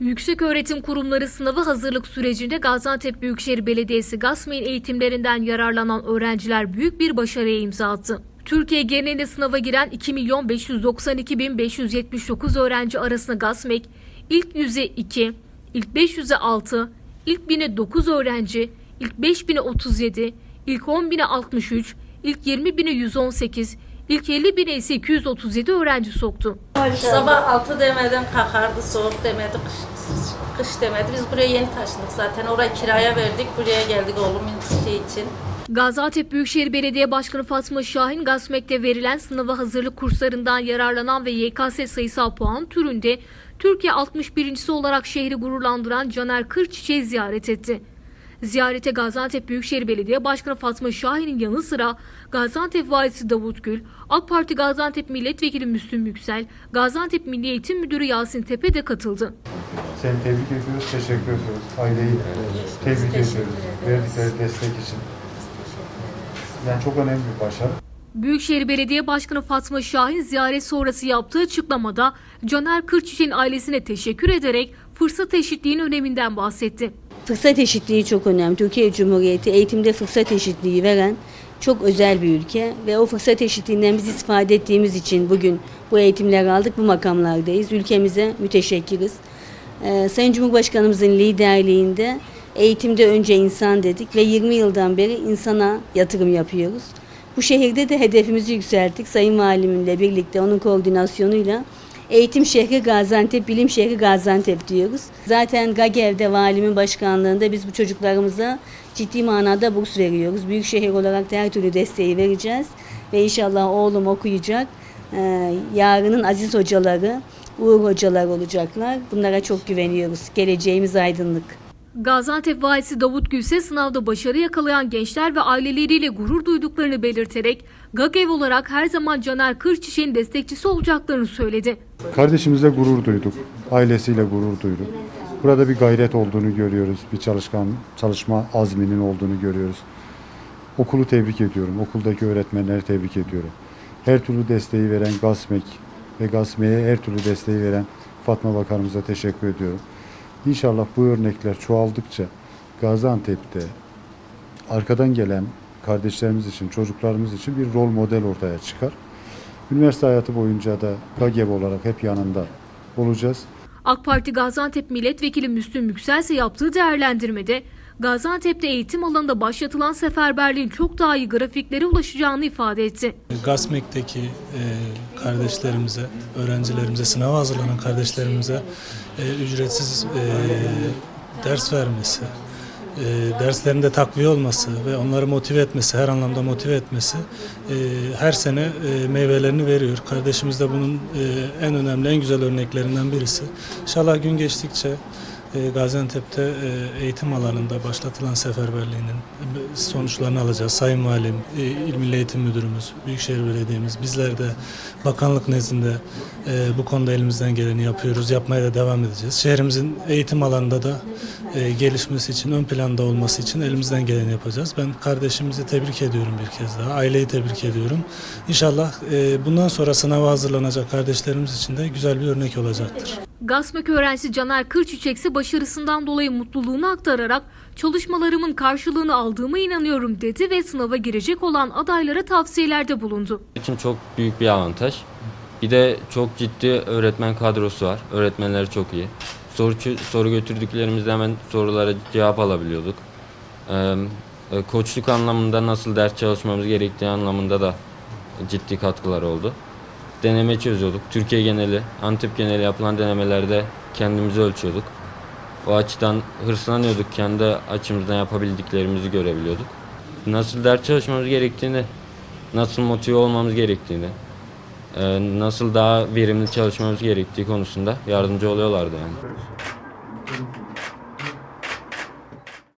Yükseköğretim kurumları sınavı hazırlık sürecinde Gaziantep Büyükşehir Belediyesi GASME'in eğitimlerinden yararlanan öğrenciler büyük bir başarıya imza attı. Türkiye genelinde sınava giren 2 milyon 592 bin 579 öğrenci arasında GASMEK ilk 100'e 2, ilk 500'e 6, ilk 1000'e 9 öğrenci, ilk 5000'e 37, ilk 10.000'e 63, ilk 20.000'e 118, ilk 50.000'e ise 237 öğrenci soktu. Sabah 6 demeden kalkardı, soğuk demedi, kış, kış demedi. Biz buraya yeni taşındık zaten. Orayı kiraya verdik, buraya geldik oğlumun şey için. Gaziantep Büyükşehir Belediye Başkanı Fatma Şahin, GASMEK'te verilen sınava hazırlık kurslarından yararlanan ve YKS sayısal puan türünde Türkiye 61.si olarak şehri gururlandıran Caner Kırçiçek'i ziyaret etti. Ziyarete Gaziantep Büyükşehir Belediye Başkanı Fatma Şahin'in yanı sıra Gaziantep Valisi Davut Gül, AK Parti Gaziantep Milletvekili Müslüm Yüksel, Gaziantep Milli Eğitim Müdürü Yasin Tepe de katıldı. Seni tebrik ediyoruz, teşekkür ediyoruz. Aileyi tebrik ediyoruz. Verdikleri destek için. Yani çok önemli bir başarı. Büyükşehir Belediye Başkanı Fatma Şahin ziyaret sonrası yaptığı açıklamada Caner Kırçiçek'in ailesine teşekkür ederek fırsat eşitliğinin öneminden bahsetti. Fırsat eşitliği çok önemli. Türkiye Cumhuriyeti eğitimde fırsat eşitliği veren çok özel bir ülke ve o fırsat eşitliğinden biz istifade ettiğimiz için bugün bu eğitimleri aldık, bu makamlardayız. Ülkemize müteşekkiriz. Ee, Sayın Cumhurbaşkanımızın liderliğinde eğitimde önce insan dedik ve 20 yıldan beri insana yatırım yapıyoruz. Bu şehirde de hedefimizi yükselttik. Sayın Valimimle birlikte onun koordinasyonuyla Eğitim şehri Gaziantep, bilim şehri Gaziantep diyoruz. Zaten GAGEV'de valimin başkanlığında biz bu çocuklarımıza ciddi manada burs veriyoruz. Büyük şehir olarak da her türlü desteği vereceğiz. Ve inşallah oğlum okuyacak. Ee, yarının aziz hocaları, Uğur hocalar olacaklar. Bunlara çok güveniyoruz. Geleceğimiz aydınlık. Gaziantep Valisi Davut Gül ise sınavda başarı yakalayan gençler ve aileleriyle gurur duyduklarını belirterek GAGEV olarak her zaman Caner Kırçiçek'in destekçisi olacaklarını söyledi. Kardeşimizle gurur duyduk. Ailesiyle gurur duyduk. Burada bir gayret olduğunu görüyoruz. Bir çalışkan, çalışma azminin olduğunu görüyoruz. Okulu tebrik ediyorum. Okuldaki öğretmenleri tebrik ediyorum. Her türlü desteği veren GASMEK ve GASME'ye her türlü desteği veren Fatma Bakanımıza teşekkür ediyorum. İnşallah bu örnekler çoğaldıkça Gaziantep'te arkadan gelen kardeşlerimiz için, çocuklarımız için bir rol model ortaya çıkar. Üniversite hayatı boyunca da GAGEV olarak hep yanında olacağız. AK Parti Gaziantep Milletvekili Müslüm Yüksel ise yaptığı değerlendirmede Gaziantep'te eğitim alanında başlatılan seferberliğin çok daha iyi grafiklere ulaşacağını ifade etti. GASMEK'teki e, kardeşlerimize, öğrencilerimize, sınava hazırlanan kardeşlerimize e, ücretsiz e, ders vermesi, e, derslerinde takviye olması ve onları motive etmesi, her anlamda motive etmesi e, her sene e, meyvelerini veriyor. Kardeşimiz de bunun e, en önemli, en güzel örneklerinden birisi. İnşallah gün geçtikçe Gaziantep'te e, eğitim alanında başlatılan seferberliğinin e, sonuçlarını alacağız. Sayın Valim, e, İl Milli Eğitim Müdürümüz, Büyükşehir Belediye'miz, bizler de bakanlık nezdinde e, bu konuda elimizden geleni yapıyoruz. Yapmaya da devam edeceğiz. Şehrimizin eğitim alanında da e, gelişmesi için, ön planda olması için elimizden geleni yapacağız. Ben kardeşimizi tebrik ediyorum bir kez daha. Aileyi tebrik ediyorum. İnşallah e, bundan sonra sınava hazırlanacak kardeşlerimiz için de güzel bir örnek olacaktır. GASMEK öğrencisi Caner Kırçiçek ise başarısından dolayı mutluluğunu aktararak çalışmalarımın karşılığını aldığıma inanıyorum dedi ve sınava girecek olan adaylara tavsiyelerde bulundu. için çok büyük bir avantaj. Bir de çok ciddi öğretmen kadrosu var. Öğretmenleri çok iyi. Soru, soru götürdüklerimizde hemen sorulara cevap alabiliyorduk. Ee, koçluk anlamında nasıl ders çalışmamız gerektiği anlamında da ciddi katkılar oldu. Deneme çözüyorduk. Türkiye geneli, Antep geneli yapılan denemelerde kendimizi ölçüyorduk. O açıdan hırslanıyorduk. Kendi açımızdan yapabildiklerimizi görebiliyorduk. Nasıl ders çalışmamız gerektiğini, nasıl motive olmamız gerektiğini, e, nasıl daha verimli çalışmamız gerektiği konusunda yardımcı oluyorlardı yani.